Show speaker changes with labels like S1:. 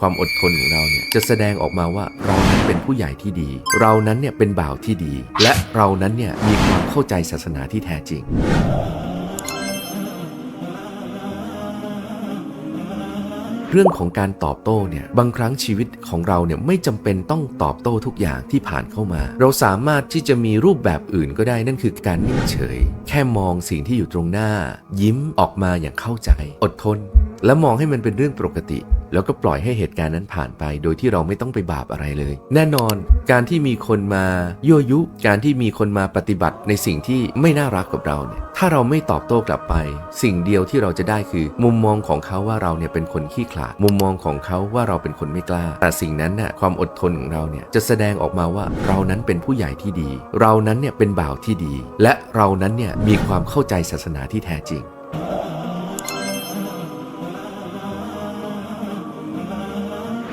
S1: ความอดทนของเราเนี่ยจะแสดงออกมาว่าเรานั้นเป็นผู้ใหญ่ที่ดี เรานั้นเนี่ยเป็นบ่าวที่ดี และเรานั้นเนี่ยมีความเข้าใจศาสนาที่แท้จริงเรื่องของการตอบโต้เนี่ยบางครั้งชีวิตของเราเนี่ยไม่จำเป็นต้องตอบโต้ทุกอย่างที่ผ่านเข้ามา เราสามารถที่จะมีรูปแบบอื่นก็ได้นั่นคือการนิ่งเฉย แค่มองสิ่งที่อยู่ตรงหน้า ยิ้มออกมาอย่างเข้าใจ อดทน และมองให้มันเป็นเรื่องปกติ แล้วก็ปล่อยให้เหตุการณ์นั้นผ่านไป โดยที่เราไม่ต้องไปบาปอะไรเลย แน่นอน การที่มีคนมายั่วยุ การที่มีคนมาปฏิบัติในสิ่งที่ไม่น่ารักกับเราเนี่ยถ้าเราไม่ตอบโต้กลับไป สิ่งเดียวที่เราจะได้คือ มุมมองของเขาว่าเราเนี่ยเป็นคนขี้ขลาดมุมมองของเขาว่าเราเป็นคนไม่กล้า แต่สิ่งนั้นน่ะความอดทนของเราเนี่ยจะแสดงออกมาว่าเรานั้นเป็นผู้ใหญ่ที่ดี เรานั้นเนี่ยเป็นบ่าวที่ดี และเรานั้นเนี่ยมีความเข้าใจศาสนาที่แท้จริง